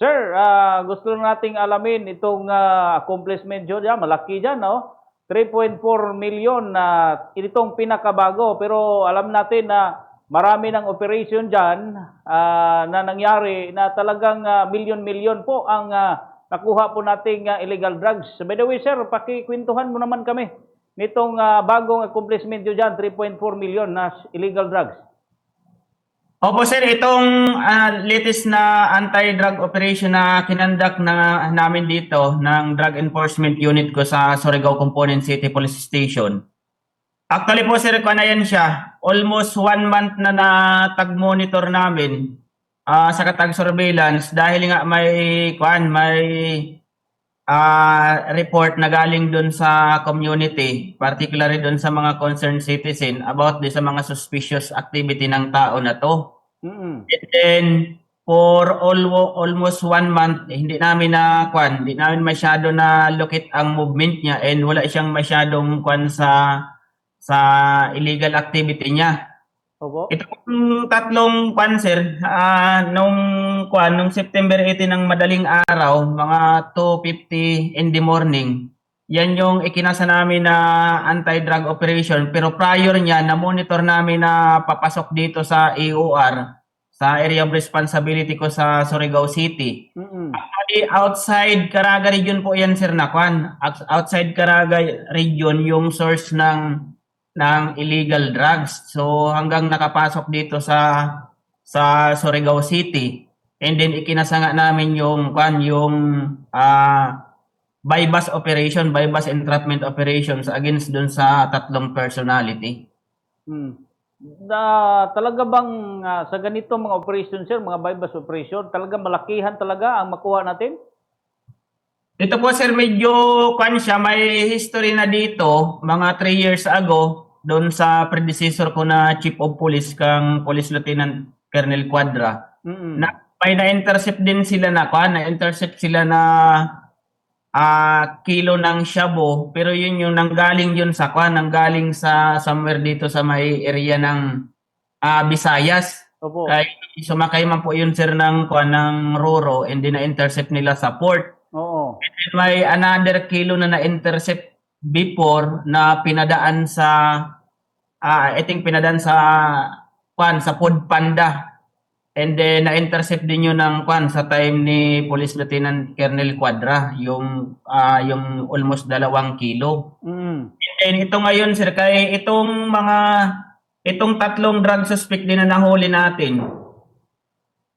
Sir, ah, gusto nating alamin itong ah, accomplishment yun, yan, malaki dyan, no? 3.4 million na itong pinakabago. Pero alam natin na marami ng operation dyan ah, na nangyari na talagang ah, million-million po ang ah, nakuha po nating ah, illegal drugs. By the way, sir, pakikwentuhan mo naman kami nitong ah, bagong accomplishment yun dyan, 3.4 million na illegal drugs. Opo sir, itong ah, latest na anti-drug operation na kinandak na namin dito ng Drug Enforcement Unit ko sa Surigao Component City Police Station. Actually po sir, kung na yan siya, almost one month na natag-monitor namin ah, sa katag surveillance dahil nga may kuan may ah, report na galing dun sa community, particularly dun sa mga concerned citizen about di sa mga suspicious activity ng tao na to. Mm-mm. And then, for all, almost one month, eh, hindi namin na, kwan, hindi namin masyado na lukit ang movement niya and wala siyang masyadong, kwan, sa, sa illegal activity niya. Opo. Itong tatlong kwan, sir, ah, nung, kwan, nung September 18 ng madaling araw, mga 2.50 in the morning, yan yung ikinasa namin na anti-drug operation. Pero prior niya, na-monitor namin na papasok dito sa EOR, sa area of responsibility ko sa Surigao City. Actually, outside Caraga region po yan, Sir Nakwan. Outside Caraga region, yung source ng ng illegal drugs. So hanggang nakapasok dito sa sa Surigao City. And then ikinasanga namin yung kwan yung ah by bus operation, by bus entrapment operations against dun sa tatlong personality. Hmm. Na, talaga bang ah, sa ganito mga operation sir, mga bypass operation, talaga malakihan talaga ang makuha natin? Ito po sir, medyo kwan siya, may history na dito, mga 3 years ago, doon sa predecessor ko na Chief of Police kang Police Lieutenant Colonel Quadra. Mm-mm. Na, may na-intercept din sila na kwan, na-intercept sila na ah kilo ng shabu, pero yun yung nanggaling yun sa kwan, nanggaling sa somewhere dito sa may area ng ah Visayas. Opo. Kaya sumakay man po yun sir ng kwan ng Roro and then na-intercept nila sa port. Oo. And may another kilo na na-intercept before na pinadaan sa ah I think pinadaan sa kwan sa Food Panda. And then na-intercept din yun ng kwan sa time ni Police Lieutenant Colonel Quadra, yung ah yung almost dalawang kilo. Mm. And then ito ngayon sir, kay itong mga itong tatlong drug suspect din na nahuli natin.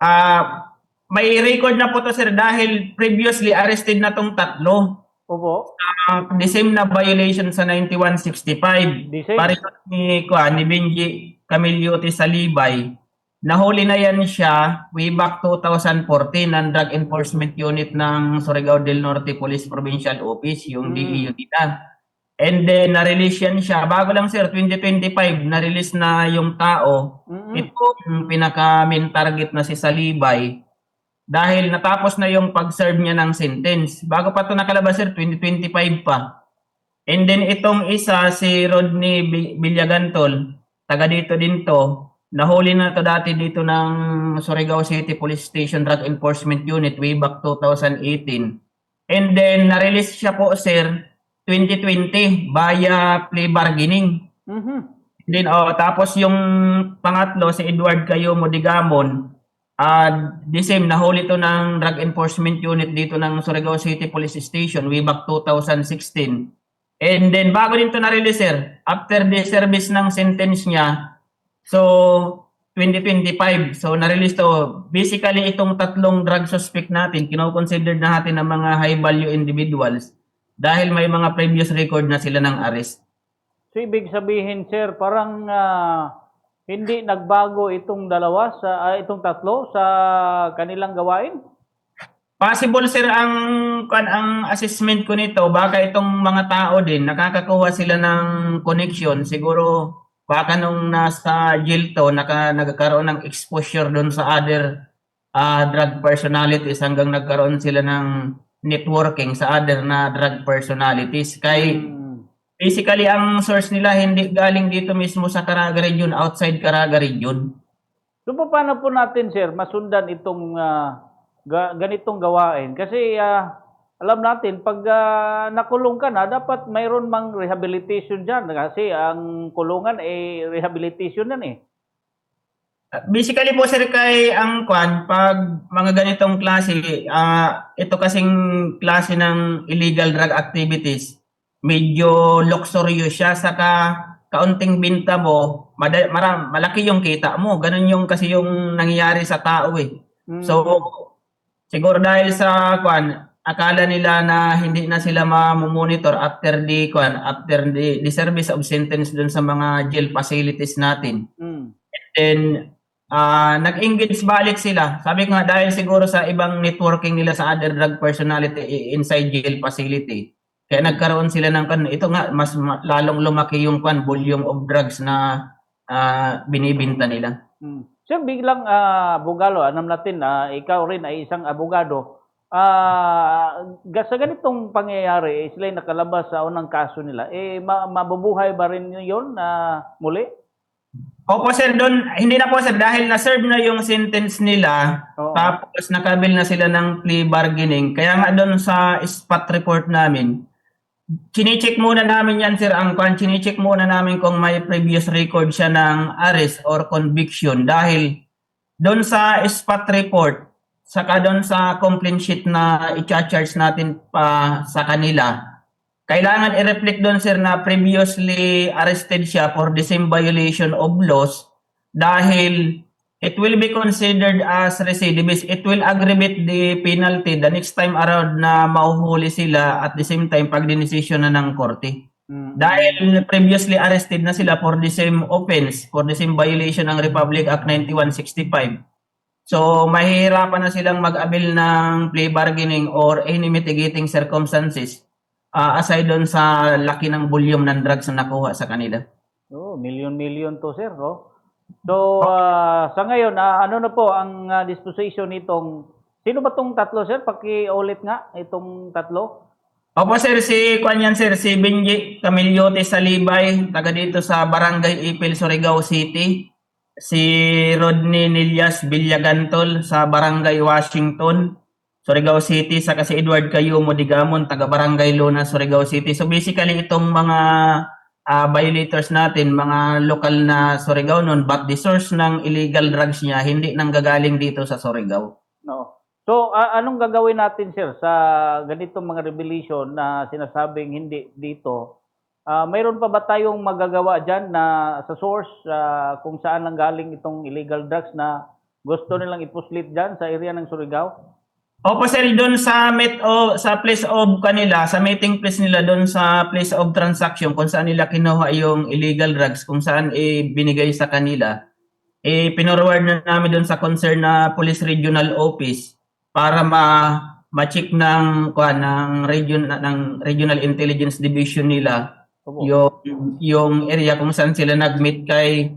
Ah may record na po to sir dahil previously arrested na tong tatlo. Opo. Ah, the same na violation sa 9165. The same? Pareho ni Kuan ni Benji Camilio Salibay. Nahuli na yan siya way back 2014 ng Drug Enforcement Unit ng Surigao del Norte Police Provincial Office, yung Mm. DEU nila. And then, na-release yan siya. Bago lang sir, 2025, na-release na yung tao. Mm-mm. Ito yung pinaka-main target na si Salibay. Dahil natapos na yung pag-serve niya ng sentence. Bago pa ito nakalabas sir, 2025 pa. And then itong isa, si Rodney Villagantol, taga dito din to. Nahuli na to dati dito ng Surigao City Police Station Drug Enforcement Unit way back 2018. And then na-release siya po sir 2020 via plea bargaining. Mhm. Then oh, tapos yung pangatlo si Edward Cayomo Digamon, ah the same nahuli to ng Drug Enforcement Unit dito ng Surigao City Police Station way back 2016. And then bago din to na-release sir, after the service ng sentence niya, so 2025, so na-release to. Basically itong tatlong drug suspect natin, kino-consider na natin ng mga high value individuals dahil may mga previous record na sila ng arrest. So, ibig sabihin, sir, parang ah, hindi nagbago itong dalawa, sa ah, itong tatlo sa kanilang gawain? Possible sir ang ang assessment ko nito baka itong mga tao din nakakakuha sila ng connection siguro baka nung nasa jail to naka, nagkaroon ng exposure doon sa other ah, drug personalities hanggang nagkaroon sila ng networking sa other na drug personalities kay Mm. basically ang source nila hindi galing dito mismo sa Caraga region outside Caraga region So, paano po natin, sir, masundan itong ah, ga- ganitong gawain. Kasi ah, alam natin, pag ah, nakulong ka na, dapat mayroon mang rehabilitation dyan. Kasi ang kulungan, eh, rehabilitation yan eh. Basically po sir kay ang kwan pag mga ganitong klase ah ito kasing klase ng illegal drug activities medyo luxurious siya saka kaunting binta mo mada, mara, malaki yung kita mo ganun yung kasi yung nangyayari sa tao eh Mm. so siguro dahil sa kwan akala nila na hindi na sila ma-monitor after the kwan after the, the service of sentence dun sa mga jail facilities natin Mm. then ah nag-engage balik sila. Sabi ko nga dahil siguro sa ibang networking nila sa other drug personality i- inside jail facility. Kaya nagkaroon sila ng kan ito nga mas ma- lalong lumaki yung kan volume of drugs na ah, binibinta nila. Mm. Sir, biglang ah, abogado, alam natin na ikaw rin ay isang abogado. Ah, ga- sa ganitong pangyayari, eh, sila ay nakalabas sa unang kaso nila. Eh, ma- mabubuhay ba rin yun na muli? Opo sir, doon hindi na po sir dahil na-serve na yung sentence nila Oo. tapos nakabil na sila ng plea bargaining. Kaya nga doon sa spot report namin, Chine-check muna namin yan, Sir Angkwan. Chine-check muna namin kung may previous record siya ng arrest or conviction dahil doon sa spot report, saka doon sa complaint sheet na i-charge natin pa sa kanila, kailangan i-reflect doon, Sir, na previously arrested siya for the same violation of laws dahil it will be considered as recidivist. It will aggravate the penalty the next time around na mauhuli sila at the same time pag dinesisyon na ng korte. Mm. Dahil previously arrested na sila for the same offense, for the same violation ng Republic Act 9165. So, mahihirapan na silang mag-abil ng plea bargaining or any mitigating circumstances ah, aside doon sa laki ng volume ng drugs na nakuha sa kanila. Oh, million-million to, sir. Oh. So, ah, sa ngayon, ah, ano na po ang ah, disposition nitong... Sino ba tong tatlo, sir? Paki-ulit nga itong tatlo. Opo sir, si Kwan yan sir, si Benji Camillote Salibay, taga dito sa Barangay Ipil, Surigao City. Si Rodney Nilias Villagantol sa Barangay Washington, Surigao City. Saka si Edward Cayumo Digamon, taga Barangay Luna, Surigao City. So basically itong mga ah, violators natin, mga lokal na Surigao nun, but the source ng illegal drugs niya hindi nanggagaling dito sa Surigao. No. So, a- anong gagawin natin, sir, sa ganitong mga revelation na sinasabing hindi dito? Ah, mayroon pa ba tayong magagawa dyan na sa source ah, kung saan nang galing itong illegal drugs na gusto nilang ipuslit dyan sa area ng Surigao? Opo sir, doon sa met o sa place of kanila, sa meeting place nila doon sa place of transaction kung saan nila kinuha yung illegal drugs, kung saan eh, binigay sa kanila, eh pinorward na namin doon sa concern na police regional office para ma ma-check ng kuha ng region ng regional intelligence division nila Opo. yung yung area kung saan sila nag-meet kay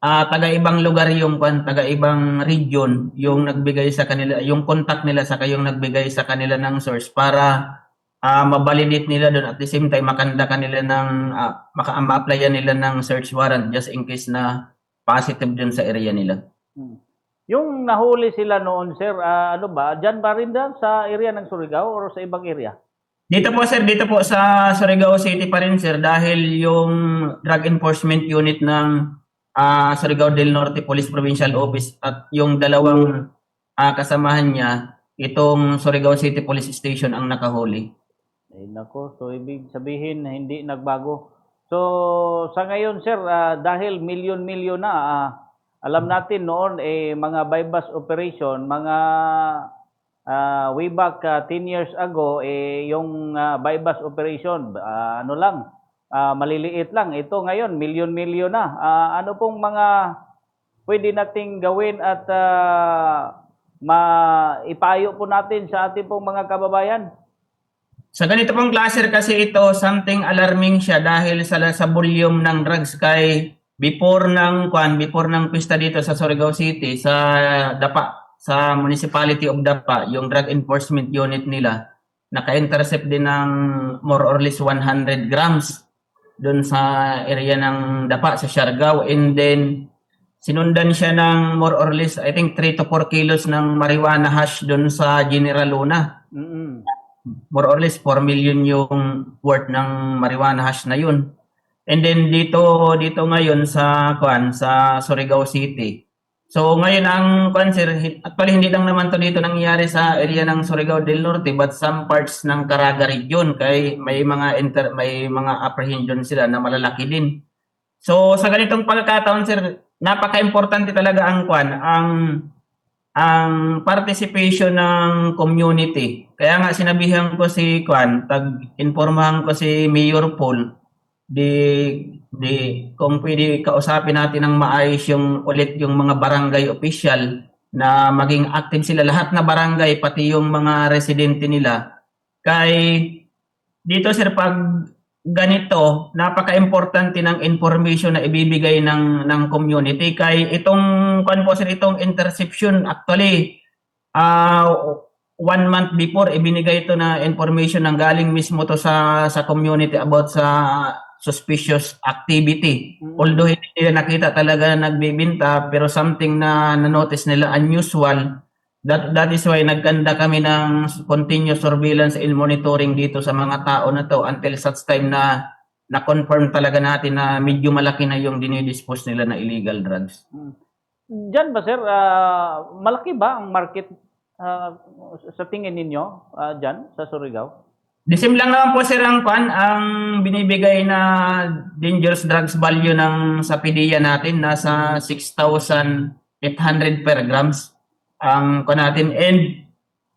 ah taga-ibang lugar yung kwan, taga-ibang region yung nagbigay sa kanila, yung contact nila sa yung nagbigay sa kanila ng source para ah mabalidate nila doon at the same time makanda kanila ng ah, maka ma-applyan nila ng search warrant just in case na positive dun sa area nila. Hmm. Yung nahuli sila noon, sir, ah, ano ba? Dyan ba rin dyan sa area ng Surigao or sa ibang area? Dito po sir, dito po sa Surigao City pa rin sir dahil yung drug enforcement unit ng ah, Surigao del Norte Police Provincial Office at yung dalawang ah, kasamahan niya, itong Surigao City Police Station ang nakahuli. Ay nako, so ibig sabihin hindi nagbago. So sa ngayon sir, ah, dahil milyon-milyon na, ah, alam natin noon eh mga bypass operation, mga ah, way back ah, 10 years ago eh yung ah, bypass operation, ah, ano lang, ah, maliliit lang. Ito ngayon milyon-milyon na. Ah, ano pong mga pwede nating gawin at ah, maipayo po natin sa ating pong mga kababayan? Sa ganito pong klase kasi ito, something alarming siya dahil sa, sa volume ng drugs kay before ng kwan, before ng pista dito sa Surigao City, sa Dapa, sa Municipality of Dapa, yung drug enforcement unit nila, naka-intercept din ng more or less 100 grams doon sa area ng Dapa, sa Siargao. And then, sinundan siya ng more or less, I think 3 to 4 kilos ng marijuana hash doon sa General Luna. Mm-mm. More or less 4 million yung worth ng marijuana hash na yun. And then dito dito ngayon sa kuan sa Surigao City. So ngayon ang hi- actually hindi lang naman to dito nangyayari sa area ng Surigao del Norte but some parts ng Caraga region kay may mga inter, may mga apprehension sila na malalaki din. So sa ganitong pagkakataon sir, napaka-importante talaga ang kuan, ang ang participation ng community. Kaya nga sinabihan ko si Kwan, tag-informahan ko si Mayor Paul, di, di, kung pwede kausapin natin ng maayos yung ulit yung mga barangay official na maging active sila lahat na barangay pati yung mga residente nila. Kay dito sir pag ganito, napaka-importante ng information na ibibigay ng ng community kay itong kwan po sir itong interception actually ah one month before ibinigay ito na information ng galing mismo to sa sa community about sa suspicious activity. Mm. Although hindi nila nakita talaga na nagbibinta pero something na na-notice nila unusual That, that is why nagkanda kami ng continuous surveillance and monitoring dito sa mga tao na to until such time na na-confirm talaga natin na medyo malaki na yung dinidispose nila na illegal drugs. Diyan ba sir, ah, malaki ba ang market ah, sa tingin ninyo ah, diyan sa Surigao? The same lang naman po sir ang pan, ang binibigay na dangerous drugs value ng sa PDEA natin nasa 6,800 per grams ang ko natin and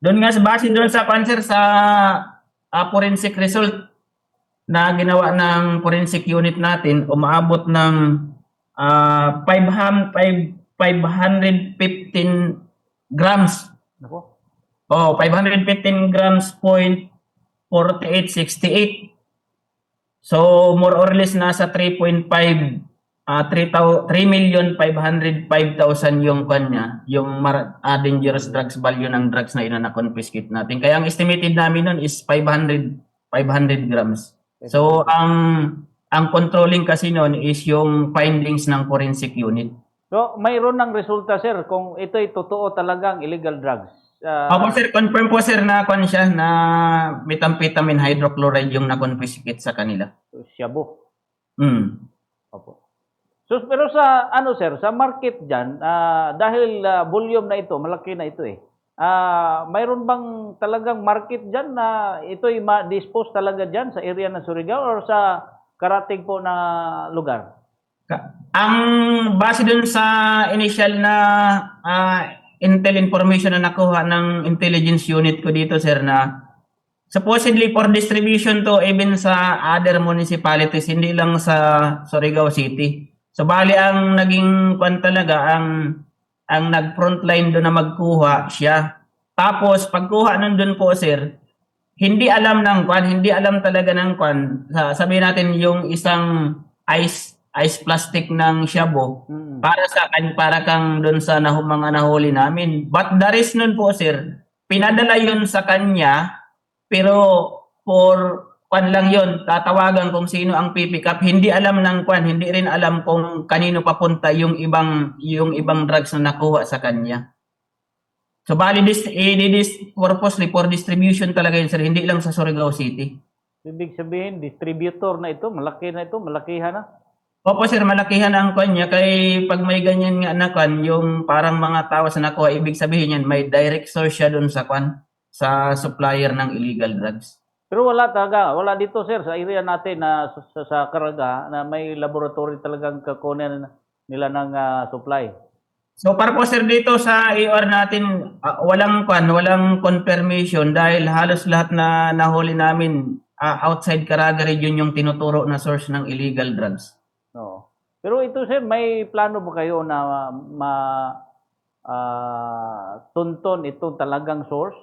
doon nga sa base doon sa cancer sa ah, forensic result na ginawa ng forensic unit natin umaabot ng ah 500 515 grams Nako. Oh, 515 grams point 4868. So more or less nasa 3.5 ah 3 million 505,000 yung kanya, yung ah, dangerous drugs value ng drugs na ina na confiscate natin. Kaya ang estimated namin nun is 500 500 grams. So ang ang controlling kasi nun is yung findings ng forensic unit. So, mayroon ng resulta sir kung ito'y totoo talagang illegal drugs. Ah, Opo sir, confirm po sir na kwan siya na methamphetamine hydrochloride yung na-confiscate sa kanila. Shabu. Mm. Opo. So, pero sa ano sir, sa market diyan, dahil ah, volume na ito, malaki na ito eh. Ah, mayroon bang talagang market diyan na ito'y ma-dispose talaga diyan sa area ng Surigao or sa karating po na lugar? Ang base dun sa initial na ah, intel information na nakuha ng intelligence unit ko dito sir na supposedly for distribution to even sa other municipalities hindi lang sa Surigao City. So bali ang naging kwan talaga ang ang nag-frontline doon na magkuha siya. Tapos pagkuha nandun po sir, hindi alam ng kwan, hindi alam talaga ng kwan. Sa, sabihin natin yung isang ice ice plastic ng Shabu Mm. para sa kan para kang doon sa nahu, mga nahuli namin. But the rest nun po sir, pinadala yun sa kanya pero for kwan lang yun, tatawagan kung sino ang pipick up. Hindi alam ng kwan, hindi rin alam kung kanino papunta yung ibang yung ibang drugs na nakuha sa kanya. So bali this, eh, this purposely for distribution talaga yun sir, hindi lang sa Surigao City. Ibig sabihin, distributor na ito, malaki na ito, malakihan na. Opo sir, malakihan ang kwan niya kay pag may ganyan nga na kwan, yung parang mga tao sa nakuha, ibig sabihin yan, may direct source siya doon sa kwan, sa supplier ng illegal drugs. Pero wala talaga, wala dito sir sa area natin na sa, sa, sa Caraga na may laboratory talagang kakunin nila ng ah, supply. So para po sir dito sa AR natin, ah, walang kwan, walang confirmation dahil halos lahat na nahuli namin ah, outside Caraga region yung tinuturo na source ng illegal drugs. No. Pero ito sir, may plano ba kayo na ma ah, tunton itong talagang source?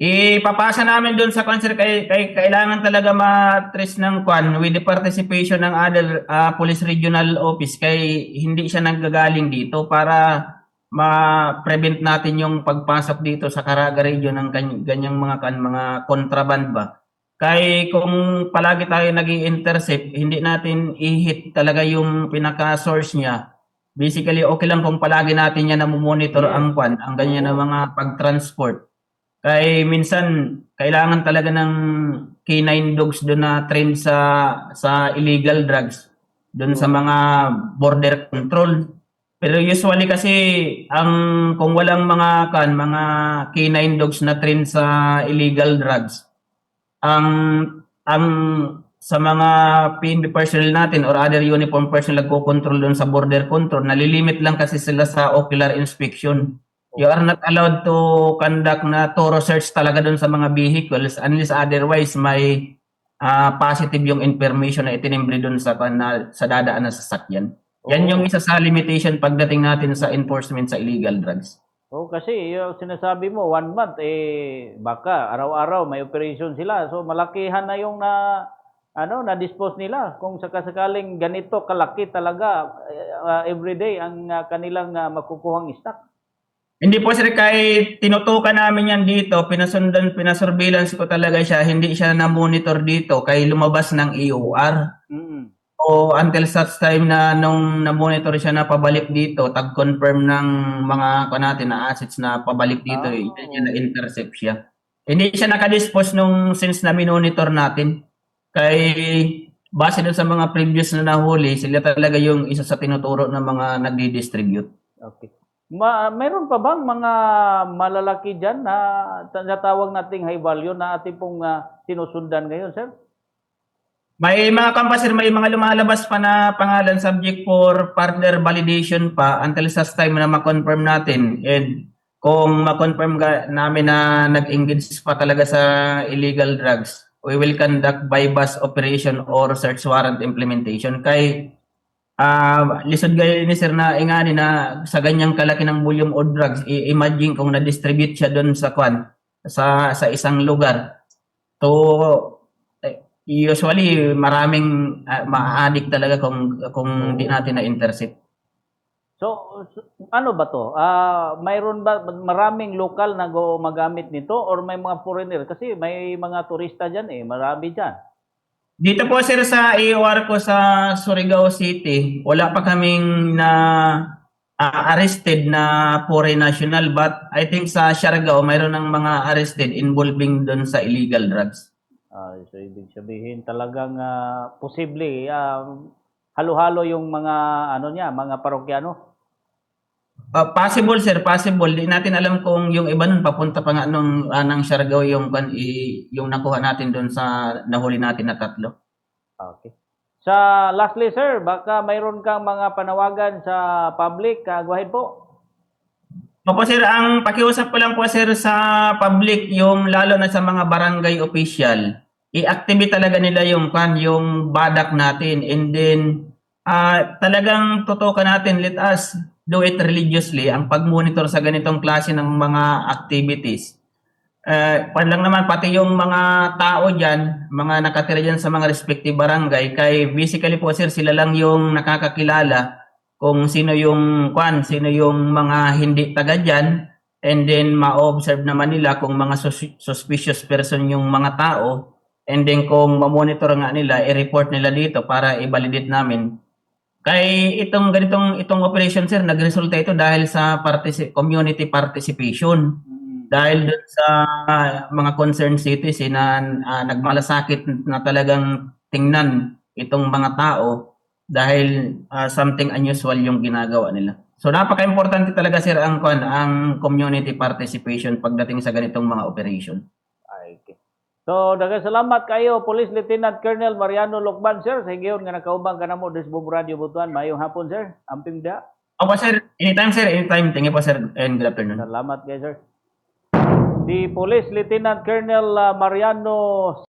Ipapasa namin doon sa concert kay, kay kailangan talaga ma-trace ng kwan with the participation ng other ah, police regional office kay hindi siya nanggagaling dito para ma-prevent natin yung pagpasok dito sa Caraga region ng gany- ganyang mga kan mga contraband ba. Kay kung palagi tayo nag intercept hindi natin i-hit talaga yung pinaka-source niya. basically okay lang kung palagi natin yan na monitor Yes. ang kwan, ang ganyan na mga pag-transport. Kay minsan kailangan talaga ng canine dogs doon na train sa sa illegal drugs, doon sa mga border control. Pero usually kasi ang kung walang mga kan mga canine dogs na train sa illegal drugs, ang ang sa mga PNP personnel natin or other uniform personnel nagko-control doon sa border control, nalilimit lang kasi sila sa ocular inspection. You are not allowed to conduct na thorough search talaga doon sa mga vehicles unless otherwise may ah, positive yung information na itinimbre doon sa na, sa dadaan na sasakyan. Yan yung isa sa limitation pagdating natin sa enforcement sa illegal drugs. Oh, kasi yung sinasabi mo, one month, eh, baka araw-araw may operation sila. So, malakihan na yung na, ano, na-dispose nila. Kung sakasakaling ganito kalaki talaga, uh, everyday ang ah, kanilang ah, makukuhang stock. Hindi po sir, kahit tinutukan namin yan dito, pinasundan, pinasurveillance ko talaga siya, hindi siya na-monitor dito kay lumabas ng EOR. Mm. O until such time na nung na-monitor siya na pabalik dito, tag-confirm ng mga ko natin na assets na pabalik dito, Ah. eh, niya na-intercept siya. Hindi siya nakadispose nung since na minonitor natin. Kay base dun sa mga previous na nahuli, sila talaga yung isa sa tinuturo ng mga nagdi-distribute. Okay. Ma mayroon pa bang mga malalaki dyan na tinatawag nating high value na ating pong ah, sinusundan ngayon, sir? May mga kampasir, may mga lumalabas pa na pangalan subject for further validation pa until sa time na ma-confirm natin. And kung ma-confirm namin na nag-engage pa talaga sa illegal drugs, we will conduct bypass operation or search warrant implementation. Kay ah lisod gaya ni sir na ingani na sa ganyang kalaki ng volume of drugs, i-imagine kung na-distribute siya doon sa kwan, sa sa isang lugar. To usually maraming uh, ma-addict talaga kung kung di natin na intercept. So, ano ba to? Ah, mayroon ba maraming lokal na gumagamit nito or may mga foreigner? Kasi may mga turista dyan eh, marami dyan. Dito po sir sa AOR ko sa Surigao City, wala pa kaming na ah, arrested na foreign national but I think sa Siargao mayroon ng mga arrested involving doon sa illegal drugs. Ah, so, ibig sabihin talagang ah, posible ah, halo-halo yung mga ano niya, mga parokyano. Ah, possible sir, possible. Di natin alam kung yung iba nun papunta pa nga nung ah, ng Siargao yung yung nakuha natin doon sa nahuli natin na tatlo. Okay. Sa lastly sir, baka mayroon kang mga panawagan sa public, uh, go ahead po. Opo sir, ang pakiusap ko lang po sir sa public, yung lalo na sa mga barangay official, i-activate talaga nila yung kan yung badak natin. And then ah, talagang tutukan natin let us do it religiously ang pag-monitor sa ganitong klase ng mga activities. Pan lang naman pati yung mga tao diyan, mga nakatira diyan sa mga respective barangay kay basically po sir sila lang yung nakakakilala kung sino yung kwan, sino yung mga hindi taga dyan, and then ma-observe naman nila kung mga sus- suspicious person yung mga tao, and then kung ma-monitor nga nila, i-report nila dito para i-validate namin. Kay itong ganitong itong operation sir, nagresulta ito dahil sa partici- community participation. Dahil dun sa mga concerned citizen na ah, nagmalasakit na talagang tingnan itong mga tao dahil ah, something unusual yung ginagawa nila. So napaka-importante talaga sir ang kwan, ang community participation pagdating sa ganitong mga operation. Ay, okay. So, daghang salamat kayo, Police Lieutenant Colonel Mariano Lokban, sir. Sa higayon nga nakaubang ka na mo, Desbog Radio Butuan. Mayong hapon, sir. Amping da. Opo sir, anytime sir, anytime. Thank you po sir and good afternoon. Salamat, guys, sir. Si Police Lieutenant Colonel ah, Mariano